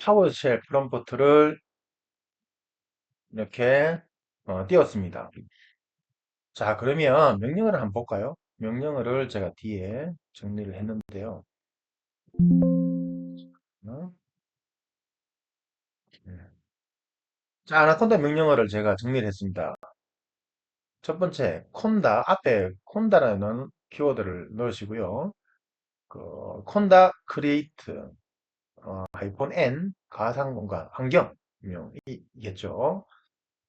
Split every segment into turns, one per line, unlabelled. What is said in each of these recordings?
파워쉘 프롬프트를 이렇게 어, 띄웠습니다. 자, 그러면 명령어를 한번 볼까요? 명령어를 제가 뒤에 정리를 했는데요. 어? 음. 자, 아나콘다 명령어를 제가 정리를 했습니다. 첫 번째, 콘다, 앞에 콘다라는 키워드를 넣으시고요. 그, 콘다 크리에이트, 어, 하이폰 N, 가상 공간, 환경명이겠죠.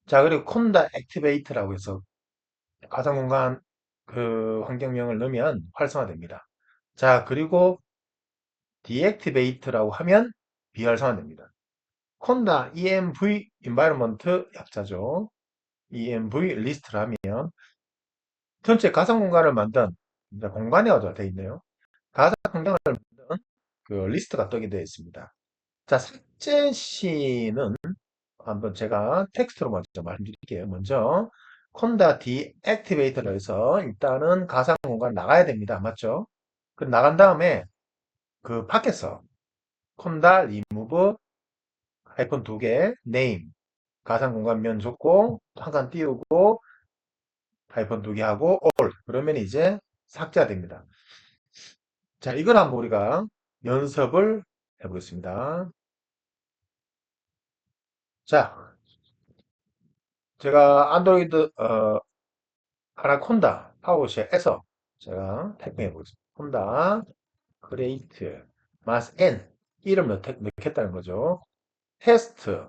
자, 그리고 콘다 액티베이트라고 해서 가상 공간 그 환경명을 넣으면 활성화됩니다. 자, 그리고 deactivate라고 하면 비활성화됩니다. 콘다 env environment 약자죠. env 리스트라면 전체 가상 공간을 만든 공간이어도 되어 있네요. 가상 공간을 만든 그 리스트가 뜨게 되어 있습니다. 자, 삭제 시는 한번 제가 텍스트로 먼저 말씀드릴게요. 먼저 콘다 디액티베이터로 해서 일단은 가상 공간 나가야 됩니다. 맞죠? 그 나간 다음에 그 밖에서 콘다 리무브 하이폰 두 개, 네임 가상 공간 면 줬고 한 칸 띄우고 하이폰 두 개 하고 올 그러면 이제 삭제가 됩니다. 자, 이걸 한번 우리가 연습을 해보겠습니다. 자, 제가 안드로이드 어, 아나콘다 파워쉘에서 제가 타이핑해 보겠습니다. 콘다 크레이트 마스 n 이름 넣, 넣겠다는 거죠. 테스트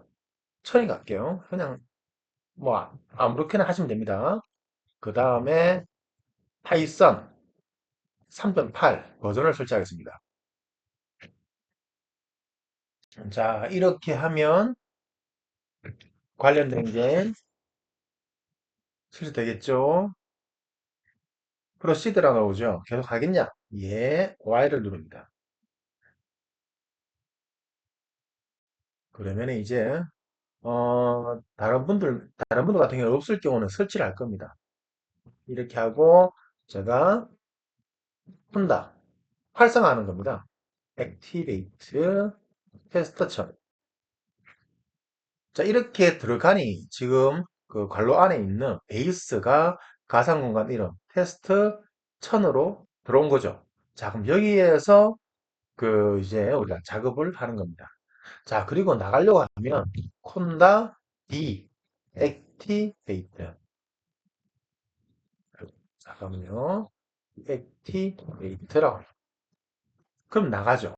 처리 갈게요. 그냥 뭐 아무렇게나 하시면 됩니다. 그 다음에 파이썬 3.8 버전을 설치하겠습니다. 자 이렇게 하면 관련된 게 설치되겠죠. 프로시드라고 나오죠. 계속 하겠냐? 예, Y를 누릅니다. 그러면 이제 어, 다른 분들 다른 분들 같은 경우 없을 경우는 설치를 할 겁니다. 이렇게 하고 제가 푼다 활성화하는 겁니다. 액 테스터처럼 자 이렇게 들어가니 지금 그 관로 안에 있는 베이스가 가상 공간 이름 테스트 1000으로 들어온 거죠. 자, 그럼 여기에서 그 이제 우리가 작업을 하는 겁니다. 자, 그리고 나가려고 하면 콘다 디 액티베이트 잠깐만요. 액티베이트라고 그럼 나가죠.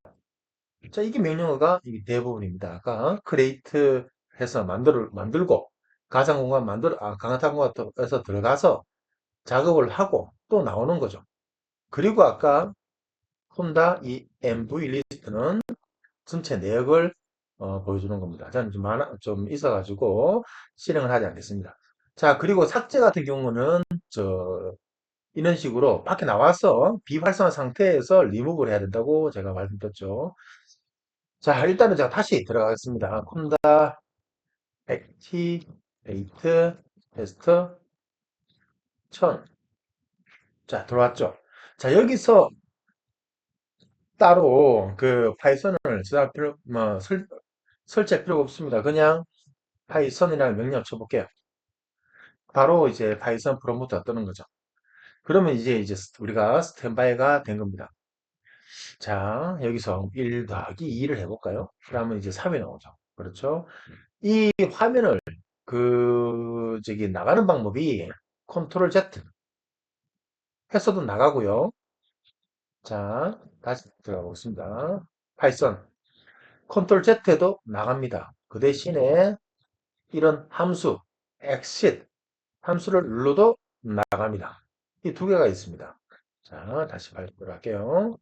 자, 이게 명령어가 이게 대부분입니다. 아까 크레이트 해서 만들 만들고 가상 공간 만들 아, 강타공간에서 들어가서 작업을 하고 또 나오는 거죠. 그리고 아까 혼다 이 MV 리스트는 전체 내역을 어, 보여주는 겁니다. 저는 좀, 많아, 좀 있어가지고 실행을 하지 않겠습니다. 자, 그리고 삭제 같은 경우는 저 이런 식으로 밖에 나와서 비활성화 상태에서 리무브를 해야 된다고 제가 말씀드렸죠. 자, 일단은 제가 다시 들어가겠습니다. 콘다 액티베이트 테스트 1000 자, 들어왔죠. 자, 여기서 따로 그 파이썬을 쓰할 필요, 뭐, 설, 설치할 필요가 없습니다. 그냥 파이썬이라는 명령 쳐볼게요. 바로 이제 파이썬 프롬프트가 뜨는 거죠. 그러면 이제 이제 우리가 스탠바이가 된 겁니다. 자, 여기서 1 더하기 2를 해볼까요? 그러면 이제 3이 나오죠. 그렇죠? 이 화면을 그 저기 나가는 방법이 컨트롤 Z 했어도 나가고요. 자, 다시 들어가 보겠습니다. 파이썬 컨트롤 Z에도 나갑니다. 그 대신에 이런 함수 exit 함수를 눌러도 나갑니다. 이 두 개가 있습니다. 자, 다시 발표를 할게요.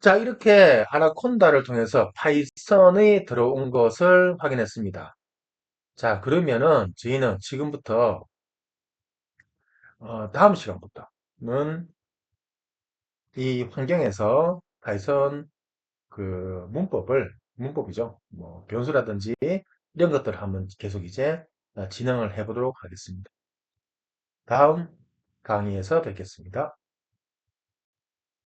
자, 이렇게 아나콘다를 통해서 파이썬이 들어온 것을 확인했습니다. 자, 그러면은 저희는 지금부터 어, 다음 시간부터는 이 환경에서 파이썬 그 문법을 문법이죠. 뭐 변수라든지 이런 것들을 한번 계속 이제 진행을 해보도록 하겠습니다. 다음 강의에서 뵙겠습니다.